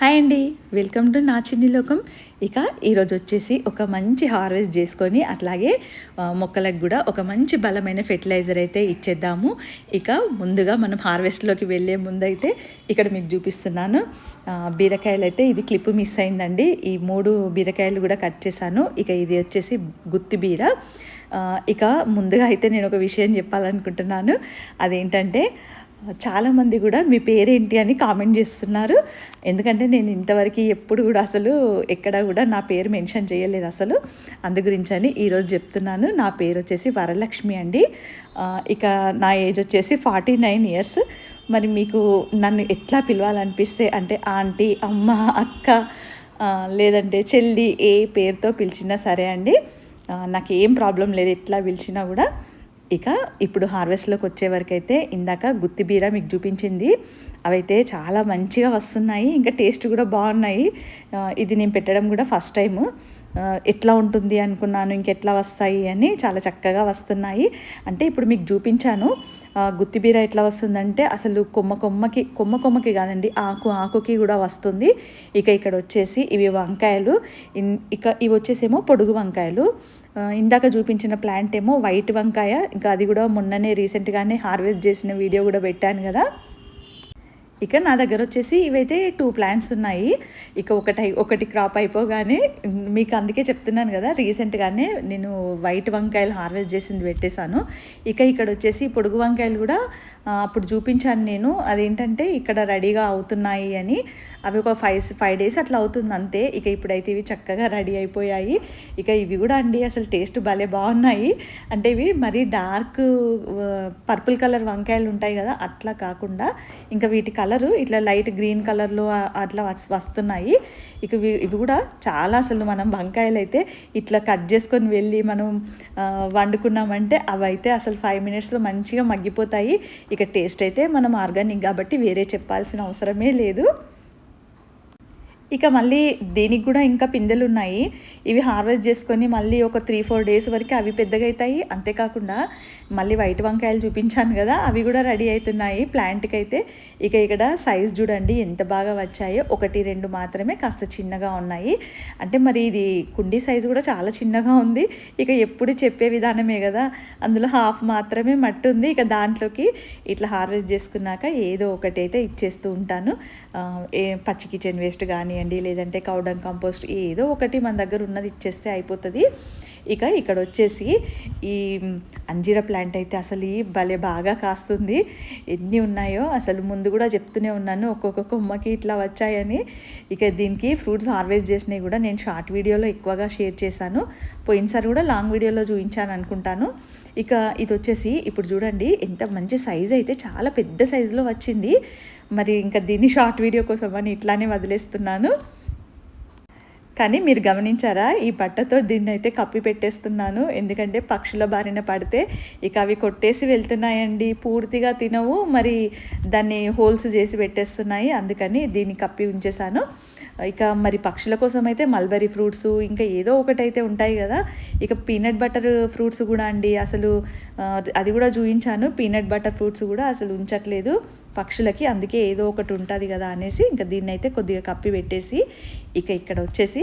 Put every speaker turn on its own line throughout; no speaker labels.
Hi అండి. Welcome to నా చిన్ని లోకం. ఇక ఈరోజు వచ్చేసి ఒక మంచి హార్వెస్ట్ చేసుకొని అట్లాగే మొక్కలకు కూడా ఒక మంచి బలమైన ఫెర్టిలైజర్ అయితే ఇచ్చేద్దాము. ఇక ముందుగా మనం హార్వెస్ట్లోకి వెళ్ళే ముందు అయితే ఇక్కడ మీకు చూపిస్తున్నాను. బీరకాయలు అయితే ఇది క్లిప్ మిస్ అయిందండి. ఈ మూడు బీరకాయలు కూడా కట్ చేశాను. ఇక ఇది వచ్చేసి గుత్తి బీర. ఇక ముందుగా అయితే నేను ఒక విషయం చెప్పాలనుకుంటున్నాను. అదేంటంటే చాలామంది కూడా మీ పేరేంటి అని కామెంట్ చేస్తున్నారు. ఎందుకంటే నేను ఇంతవరకు ఎప్పుడు కూడా అసలు ఎక్కడ కూడా నా పేరు మెన్షన్ చేయలేదు అసలు. అందు గురించి అని ఈరోజు చెప్తున్నాను. నా పేరు వచ్చేసి వరలక్ష్మి అండి. ఇక నా ఏజ్ వచ్చేసి ఫార్టీ నైన్ ఇయర్స్. మరి మీకు నన్ను ఎట్లా పిలవాలనిపిస్తే అంటే ఆంటీ అమ్మ అక్క లేదంటే చెల్లి ఏ పేరుతో పిలిచినా సరే అండి. నాకు ఏం ప్రాబ్లం లేదు ఎట్లా పిలిచినా కూడా. ఇక ఇప్పుడు హార్వెస్ట్లోకి వచ్చే ఇందాక గుత్తి బీర మీకు చూపించింది. అవైతే చాలా మంచిగా వస్తున్నాయి. ఇంకా టేస్ట్ కూడా బాగున్నాయి. ఇది నేను పెట్టడం కూడా ఫస్ట్ టైము ఎట్లా ఉంటుంది అనుకున్నాను ఇంకెట్లా వస్తాయి అని చాలా చక్కగా వస్తున్నాయి. అంటే ఇప్పుడు మీకు చూపించాను. గుత్తిబీర ఎట్లా వస్తుందంటే అసలు కొమ్మ కొమ్మకి కొమ్మ కొమ్మకి కాదండి ఆకు ఆకుకి కూడా వస్తుంది. ఇక ఇక్కడ వచ్చేసి ఇవి వంకాయలు. ఇన్- ఇక ఇవి వచ్చేసేమో పొడుగు వంకాయలు. ఇందాక చూపించిన ప్లాంట్ ఏమో వైట్ వంకాయ. ఇంకా అది కూడా మొన్ననే రీసెంట్గానే హార్వెస్ట్ చేసిన వీడియో కూడా పెట్టాను కదా. ఇక నా దగ్గర వచ్చేసి ఇవైతే టూ ప్లాంట్స్ ఉన్నాయి. ఇక ఒకటి ఒకటి క్రాప్ అయిపోగానే మీకు అందుకే చెప్తున్నాను కదా రీసెంట్గానే నేను వైట్ వంకాయలు హార్వెస్ట్ చేసింది పెట్టేశాను. ఇక ఇక్కడ వచ్చేసి పొడుగు వంకాయలు కూడా అప్పుడు చూపించాను నేను. అదేంటంటే ఇక్కడ రెడీగా అవుతున్నాయి అని. అవి ఒక ఫైవ్ ఫైవ్ డేస్ అట్లా అవుతుంది అంతే. ఇక ఇప్పుడైతే ఇవి చక్కగా రెడీ అయిపోయాయి. ఇక ఇవి కూడా అండి అసలు టేస్ట్ భలే బాగున్నాయి. అంటే ఇవి మరీ డార్క్ పర్పుల్ కలర్ వంకాయలు ఉంటాయి కదా అట్లా కాకుండా ఇంకా వీటి కలర్ ఇట్లా లైట్ గ్రీన్ కలర్లో అట్లా వస్తున్నాయి. ఇక ఇవి ఇవి కూడా చాలా అసలు మనం వంకాయలు అయితే ఇట్లా కట్ చేసుకొని వెళ్ళి మనం వండుకున్నామంటే అవి అయితే అసలు ఫైవ్ మినిట్స్లో మంచిగా మగ్గిపోతాయి. ఇక టేస్ట్ అయితే మనం ఆర్గానిక్ కాబట్టి వేరే చెప్పాల్సిన అవసరమే లేదు. ఇక మళ్ళీ దీనికి కూడా ఇంకా పిందెలు ఉన్నాయి ఇవి హార్వెస్ట్ చేసుకొని మళ్ళీ ఒక త్రీ ఫోర్ డేస్ వరకు అవి పెద్దగా అవుతాయి అంతేకాకుండా మళ్ళీ వైట్ వంకాయలు చూపించాను కదా అవి కూడా రెడీ అవుతున్నాయి ప్లాంట్కి అయితే ఇక ఇక్కడ సైజ్ చూడండి ఎంత బాగా వచ్చాయో. ఒకటి రెండు మాత్రమే కాస్త చిన్నగా ఉన్నాయి. అంటే మరి ఇది కుండీ సైజు కూడా చాలా చిన్నగా ఉంది. ఇక ఎప్పుడు చెప్పే విధానమే కదా అందులో హాఫ్ మాత్రమే మట్టి ఉంది. ఇక దాంట్లోకి ఇట్లా హార్వెస్ట్ చేసుకున్నాక ఏదో ఒకటి అయితే ఇచ్చేస్తూ ఉంటాను. ఏ పచ్చి కిచెన్ వేస్ట్ కానీ వేయండి లేదంటే కౌడంగ్ కంపోస్ట్ ఏదో ఒకటి మన దగ్గర ఉన్నది ఇచ్చేస్తే అయిపోతుంది. ఇక ఇక్కడ వచ్చేసి ఈ అంజీర ప్లాంట్ అయితే అసలు ఈ భలే బాగా కాస్తుంది. ఎన్ని ఉన్నాయో అసలు ముందు కూడా చెప్తూనే ఉన్నాను ఒక్కొక్క కొమ్మకి ఇట్లా వచ్చాయని. ఇక దీనికి ఫ్రూట్స్ హార్వెస్ట్ చేసినవి కూడా నేను షార్ట్ వీడియోలో ఎక్కువగా షేర్ చేశాను. పోయినసారి కూడా లాంగ్ వీడియోలో చూపించాను అనుకుంటాను. ఇక ఇది వచ్చేసి ఇప్పుడు చూడండి ఎంత మంచి సైజ్ అయితే చాలా పెద్ద సైజులో వచ్చింది. మరి ఇంకా దీన్ని షార్ట్ వీడియో కోసం అని ఇట్లానే వదిలేస్తున్నాను. కానీ మీరు గమనించారా ఈ బట్టతో దీన్ని అయితే కప్పి పెట్టేస్తున్నాను. ఎందుకంటే పక్షుల బారిన పడితే ఇక అవి కొట్టేసి వెళ్తున్నాయండి. పూర్తిగా తినవు మరి దాన్ని హోల్స్ చేసి పెట్టేస్తున్నాయి. అందుకని దీన్ని కప్పి ఉంచేశాను. ఇక మరి పక్షుల కోసం అయితే మల్బరీ ఫ్రూట్స్ ఇంకా ఏదో ఒకటి అయితే ఉంటాయి కదా. ఇక పీనట్ బటర్ ఫ్రూట్స్ కూడా అండి. అసలు అది కూడా చూపించాను పీనట్ బటర్ ఫ్రూట్స్ కూడా అసలు ఉంచట్లేదు. పక్షులకి అందుకే ఏదో ఒకటి ఉంటుంది కదా అనేసి ఇంకా దీన్ని అయితే కొద్దిగా కప్పి పెట్టేసి ఇక ఇక్కడ వచ్చేసి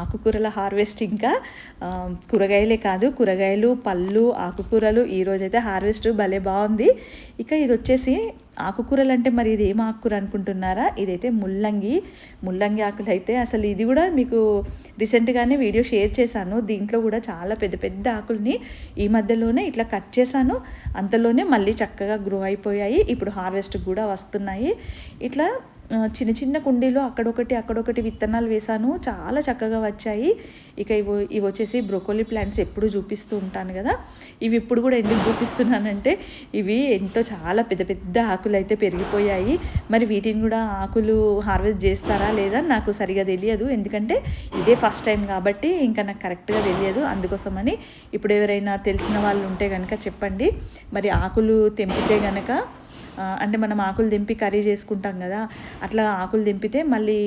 ఆకుకూరల హార్వెస్ట్ ఇంకా కూరగాయలే కాదు కూరగాయలు పళ్ళు ఆకుకూరలు ఈరోజైతే హార్వెస్ట్ భలే బాగుంది. ఇక ఇది వచ్చేసి ఆకుకూరలు అంటే మరి ఇది ఏం ఆకుకూర అనుకుంటున్నారా? ఇదైతే ముల్లంగి ముల్లంగి ఆకులు అయితే అసలు ఇది కూడా మీకు రీసెంట్గానే వీడియో షేర్ చేశాను. దీంట్లో కూడా చాలా పెద్ద పెద్ద ఆకుల్ని ఈ మధ్యలోనే ఇట్లా కట్ చేశాను. అంతలోనే మళ్ళీ చక్కగా గ్రో అయిపోయాయి. ఇప్పుడు హార్వెస్ట్ కూడా వస్తున్నాయి. ఇట్లా చిన్న చిన్న కుండీలో అక్కడొకటి అక్కడొకటి విత్తనాలు వేశాను. చాలా చక్కగా వచ్చాయి. ఇక ఇవి ఇవి వచ్చేసి బ్రోకోలీ ప్లాంట్స్ ఎప్పుడు చూపిస్తూ ఉంటాను కదా. ఇవి ఇప్పుడు కూడా ఎందుకు చూపిస్తున్నానంటే ఇవి ఎంతో చాలా పెద్ద పెద్ద ఆకులు అయితే పెరిగిపోయాయి. మరి వీటిని కూడా ఆకులు హార్వెస్ట్ చేస్తారా లేదా నాకు సరిగా తెలియదు. ఎందుకంటే ఇదే ఫస్ట్ టైం కాబట్టి ఇంకా నాకు కరెక్ట్గా తెలియదు. అందుకోసమని ఇప్పుడు ఎవరైనా తెలిసిన వాళ్ళు ఉంటే కనుక చెప్పండి. మరి ఆకులు తెంపితే కనుక అంటే మనం ఆకులు దింపి కర్రీ చేసుకుంటాం కదా అట్లా ఆకులు దింపితే మళ్ళీ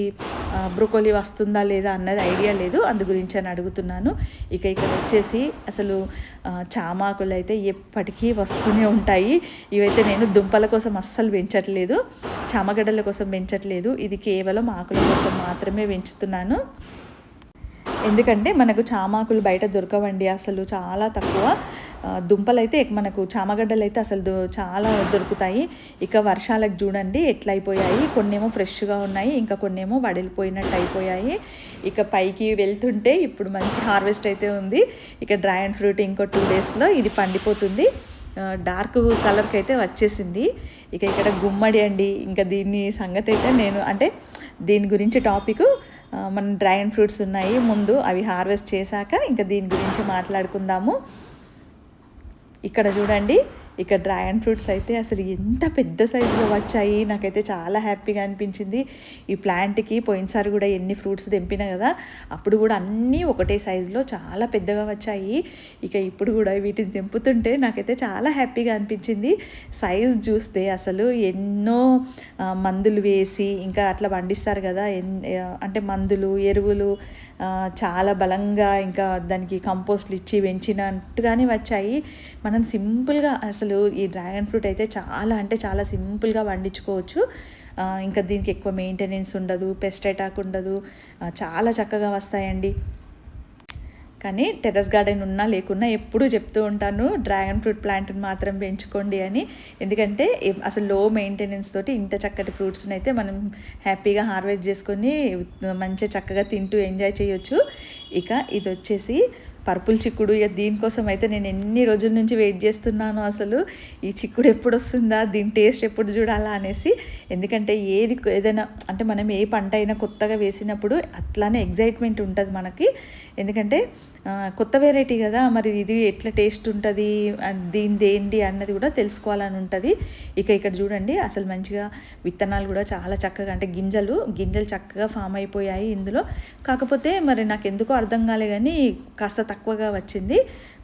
బ్రోకోలీ వస్తుందా లేదా అన్నది ఐడియా లేదు అందు గురించి అని అడుగుతున్నాను. ఇక ఇక్కడ వచ్చేసి అసలు చామాకులు అయితే ఎప్పటికీ వస్తూనే ఉంటాయి. ఇవైతే నేను దుంపల కోసం అస్సలు పెంచట్లేదు చామగడ్డల కోసం పెంచట్లేదు. ఇది కేవలం ఆకుల కోసం మాత్రమే పెంచుతున్నాను. ఎందుకంటే మనకు చామాకులు బయట దొరకవండి అసలు చాలా తక్కువ. దుంపలైతే దుంపలు అయితే మనకు చామగడ్డలు అయితే అసలు చాలా దొరుకుతాయి. ఇక వర్షాలకు చూడండి ఎట్లయిపోయాయి. కొన్నేమో ఫ్రెష్గా ఉన్నాయి ఇంకా కొన్నేమో వడిలిపోయినట్టు అయిపోయాయి. ఇక పైకి వెళ్తుంటే ఇప్పుడు మంచి హార్వెస్ట్ అయితే ఉంది. ఇక డ్రాగన్ ఫ్రూట్ ఇంకో టూ డేస్లో ఇది పండిపోతుంది. డార్క్ కలర్కి అయితే వచ్చేసింది. ఇక ఇక్కడ గుమ్మడి అండి. ఇంకా దీన్ని సంగతి అయితే నేను అంటే దీని గురించి టాపిక్ మన డ్రాగన్ ఫ్రూట్స్ ఉన్నాయి. ముందు అవి హార్వెస్ట్ చేశాక ఇంకా దీని గురించి మాట్లాడుకుందాము. ఇక్కడ చూడండి. ఇక డ్రాగన్ ఫ్రూట్స్ అయితే అసలు ఎంత పెద్ద సైజులో వచ్చాయి. నాకైతే చాలా హ్యాపీగా అనిపించింది. ఈ ప్లాంట్కి పోయినసారి కూడా ఎన్ని ఫ్రూట్స్ తెంపినా కదా అప్పుడు కూడా అన్నీ ఒకటే సైజులో చాలా పెద్దగా వచ్చాయి. ఇక ఇప్పుడు కూడా వీటిని తెంపుతుంటే నాకైతే చాలా హ్యాపీగా అనిపించింది. సైజ్ చూస్తే అసలు ఎన్నో మందులు వేసి ఇంకా అట్లా పండిస్తారు కదా ఎన్ అంటే మందులు ఎరువులు చాలా బలంగా ఇంకా దానికి కంపోస్ట్లు ఇచ్చి పెంచినట్టుగానే వచ్చాయి. మనం సింపుల్గా అసలు ఈ డ్రాగన్ ఫ్రూట్ అయితే చాలా అంటే చాలా సింపుల్గా పండించుకోవచ్చు ఇంకా దీనికి ఎక్కువ మెయింటెనెన్స్ ఉండదు పెస్ట్ అటాక్ ఉండదు చాలా చక్కగా వస్తాయండి. కానీ టెర్రస్ గార్డెన్ ఉన్నా లేకున్నా ఎప్పుడూ చెప్తూ ఉంటాను డ్రాగన్ ఫ్రూట్ ప్లాంట్ని మాత్రం పెంచుకోండి అని. ఎందుకంటే అసలు లో మెయింటెనెన్స్ తోటి ఇంత చక్కటి ఫ్రూట్స్ని అయితే మనం హ్యాపీగా హార్వెస్ట్ చేసుకొని మంచిగా చక్కగా తింటూ ఎంజాయ్ చేయొచ్చు. ఇక ఇది వచ్చేసి పర్పుల్ చిక్కుడు. ఇక దీనికోసం అయితే నేను ఎన్ని రోజుల నుంచి వెయిట్ చేస్తున్నాను అసలు. ఈ చిక్కుడు ఎప్పుడు వస్తుందా దీని టేస్ట్ ఎప్పుడు చూడాలా అనేసి. ఎందుకంటే ఏది ఏదైనా అంటే మనం ఏ పంట అయినా కొత్తగా వేసినప్పుడు అట్లానే ఎగ్జైట్మెంట్ ఉంటుంది మనకి. ఎందుకంటే కొత్త వెరైటీ కదా మరి ఇది ఎట్లా టేస్ట్ ఉంటుంది దీనిది ఏంటి అన్నది కూడా తెలుసుకోవాలని ఉంటుంది. ఇక ఇక్కడ చూడండి అసలు మంచిగా విత్తనాలు కూడా చాలా చక్కగా అంటే గింజలు గింజలు చక్కగా ఫామ్ అయిపోయాయి ఇందులో. కాకపోతే మరి నాకు ఎందుకో అర్థం కాలే కానీ కాస్త తక్కువగా వచ్చింది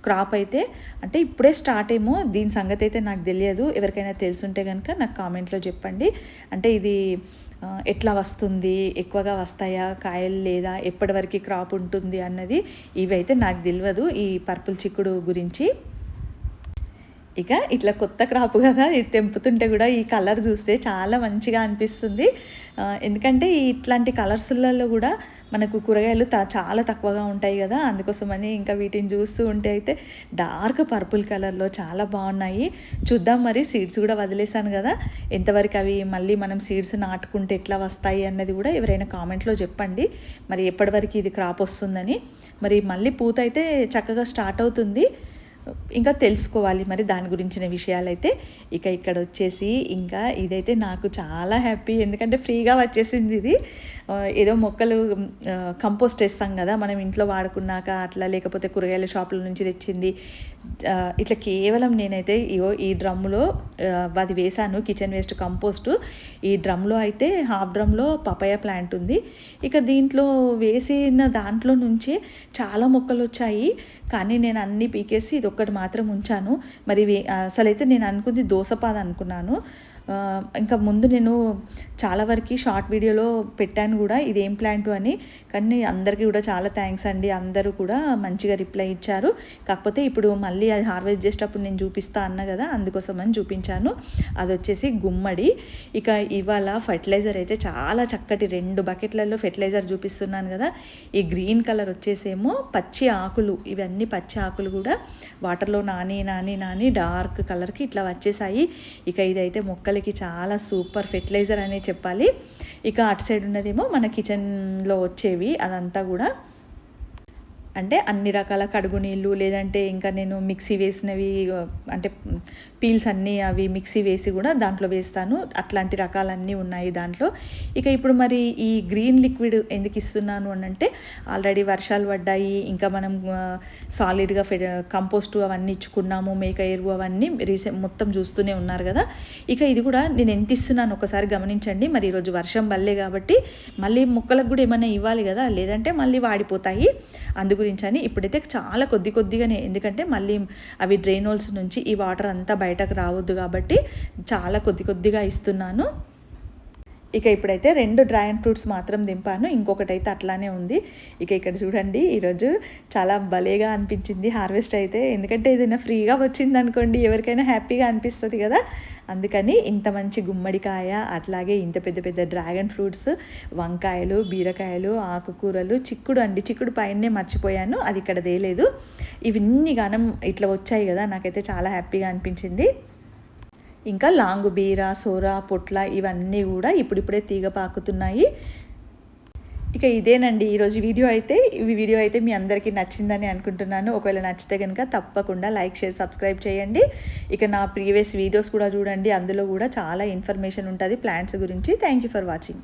క్రాప్ అయితే. అంటే ఇప్పుడే స్టార్ట్ ఏమో దీని సంగతి అయితే నాకు తెలియదు. ఎవరికైనా తెలుసుంటే కనుక నాకు కామెంట్లో చెప్పండి. అంటే ఇది ఎట్లా వస్తుంది ఎక్కువగా వస్తాయా కాయలు లేదా ఎప్పటి వరకు క్రాప్ ఉంటుంది అన్నది ఇవైతే నాకు తెలియదు ఈ పర్పుల్ చిక్కుడు గురించి ఇక ఇట్లా కొత్త క్రాప్ కదా ఇది తెంపుతుంటే కూడా ఈ కలర్ చూస్తే చాలా మంచిగా అనిపిస్తుంది. ఎందుకంటే ఈ ఇట్లాంటి కలర్స్లలో కూడా మనకు కూరగాయలు త చాలా తక్కువగా ఉంటాయి కదా అందుకోసమని ఇంకా వీటిని చూస్తూ ఉంటే అయితే డార్క్ పర్పుల్ కలర్లో చాలా బాగున్నాయి. చూద్దాం మరి సీడ్స్ కూడా వదిలేసాను కదా ఎంతవరకు అవి మళ్ళీ మనం సీడ్స్ నాటుకుంటే ఎట్లా వస్తాయి అన్నది కూడా ఎవరైనా కామెంట్లో చెప్పండి. మరి ఎప్పటివరకు ఇది క్రాప్ వస్తుందని. మరి మళ్ళీ పూత అయితే చక్కగా స్టార్ట్ అవుతుంది. ఇంకా తెలుసుకోవాలి మరి దాని గురించిన విషయాలైతే. ఇక ఇక్కడ వచ్చేసి ఇంకా ఇదైతే నాకు చాలా హ్యాపీ ఎందుకంటే ఫ్రీగా వచ్చేసింది ఇది. ఏదో మొక్కలు కంపోస్ట్ వేస్తాం కదా మనం ఇంట్లో వాడుకున్నాక అట్లా లేకపోతే కూరగాయల షాపుల నుంచి తెచ్చింది. ఇట్లా కేవలం నేనైతే ఇగో ఈ డ్రమ్ములో అది వేశాను కిచెన్ వేస్ట్ కంపోస్ట్. ఈ డ్రమ్లో అయితే హాఫ్ డ్రమ్లో పపాయ ప్లాంట్ ఉంది. ఇక దీంట్లో వేసిన దాంట్లో నుంచే చాలా మొక్కలు వచ్చాయి. కానీ నేను అన్నీ పీకేసి ఇది ఒక్కటి మాత్రం ఉంచాను. మరి అసలైతే నేను అనుకుంది దోసపాద అనుకున్నాను. ఇంకా ముందు నేను చాలా వరకు షార్ట్ వీడియోలో పెట్టాను కూడా ఇదేం ప్లాంట్ అని. కానీ అందరికీ కూడా చాలా థ్యాంక్స్ అండి. అందరూ కూడా మంచిగా రిప్లై ఇచ్చారు. కాకపోతే ఇప్పుడు మళ్ళీ అది హార్వెస్ట్ చేసేటప్పుడు నేను చూపిస్తా అన్న కదా అందుకోసం అని చూపించాను. అది వచ్చేసి గుమ్మడి. ఇక ఇవాళ ఫర్టిలైజర్ అయితే చాలా చక్కటి రెండు బకెట్లలో ఫెర్టిలైజర్ చూపిస్తున్నాను కదా. ఈ గ్రీన్ కలర్ వచ్చేసేమో పచ్చి ఆకులు. ఇవన్నీ పచ్చి ఆకులు కూడా వాటర్లో నాని నాని నాని డార్క్ కలర్కి ఇట్లా వచ్చేసాయి. ఇక ఇదైతే మొక్కలకి చాలా సూపర్ ఫెర్టిలైజర్ అనే చెప్పాలి. ఇక అటు సైడ్ ఉన్నదేమో మన కిచెన్లో వచ్చేవి అదంతా కూడా. అంటే అన్ని రకాల కడుగు నీళ్ళు లేదంటే ఇంకా నేను మిక్సీ వేసినవి అంటే పీల్స్ అన్నీ అవి మిక్సీ వేసి కూడా దాంట్లో వేస్తాను. అట్లాంటి రకాలన్నీ ఉన్నాయి దాంట్లో. ఇక ఇప్పుడు మరి ఈ గ్రీన్ లిక్విడ్ ఎందుకు ఇస్తున్నాను అని అంటే ఆల్రెడీ వర్షాలు పడ్డాయి. ఇంకా మనం సాలిడ్గా కంపోస్ట్ అవన్నీ ఇచ్చుకున్నాము మేక ఎరువు అవన్నీ రీసెంట్ మొత్తం చూస్తూనే ఉన్నారు కదా. ఇక ఇది కూడా నేను ఎంత ఇస్తున్నాను ఒకసారి గమనించండి. మరి ఈరోజు వర్షం వల్లే కాబట్టి మళ్ళీ మొక్కలకు కూడా ఏమైనా ఇవ్వాలి కదా. లేదంటే మళ్ళీ వాడిపోతాయి. అందు గురించి అని ఇప్పుడైతే చాలా కొద్ది కొద్దిగానే. ఎందుకంటే మళ్ళీ అవి డ్రైన్ హోల్స్ నుంచి ఈ వాటర్ అంతా బయటకు రావద్దు కాబట్టి చాలా కొద్ది కొద్దిగా ఇస్తున్నాను. ఇక ఇప్పుడైతే రెండు డ్రాగన్ ఫ్రూట్స్ మాత్రం దింపాను. ఇంకొకటి అయితే అట్లానే ఉంది. ఇక ఇక్కడ చూడండి ఈరోజు చాలా భలేగా అనిపించింది హార్వెస్ట్ అయితే. ఎందుకంటే ఏదైనా ఫ్రీగా వచ్చింది అనుకోండి ఎవరికైనా హ్యాపీగా అనిపిస్తుంది కదా. అందుకని ఇంత మంచి గుమ్మడికాయ అట్లాగే ఇంత పెద్ద పెద్ద డ్రాగన్ ఫ్రూట్స్ వంకాయలు బీరకాయలు ఆకుకూరలు చిక్కుడు అండి. చిక్కుడు పైనే మర్చిపోయాను అది ఇక్కడ తేలేదు. ఇవన్నీ గానం ఇట్లా వచ్చాయి కదా నాకైతే చాలా హ్యాపీగా అనిపించింది. ఇంకా లాంగు బీర సోర పొట్ల ఇవన్నీ కూడా ఇప్పుడిప్పుడే తీగ పాకుతున్నాయి. ఇక ఇదేనండి ఈరోజు వీడియో అయితే. ఈ వీడియో అయితే మీ అందరికీ నచ్చిందని అనుకుంటున్నాను. ఒకవేళ నచ్చితే కనుక తప్పకుండా లైక్ షేర్ సబ్స్క్రైబ్ చేయండి. ఇక నా ప్రీవియస్ వీడియోస్ కూడా చూడండి. అందులో కూడా చాలా ఇన్ఫర్మేషన్ ఉంటుంది ప్లాంట్స్ గురించి. Thank you for watching.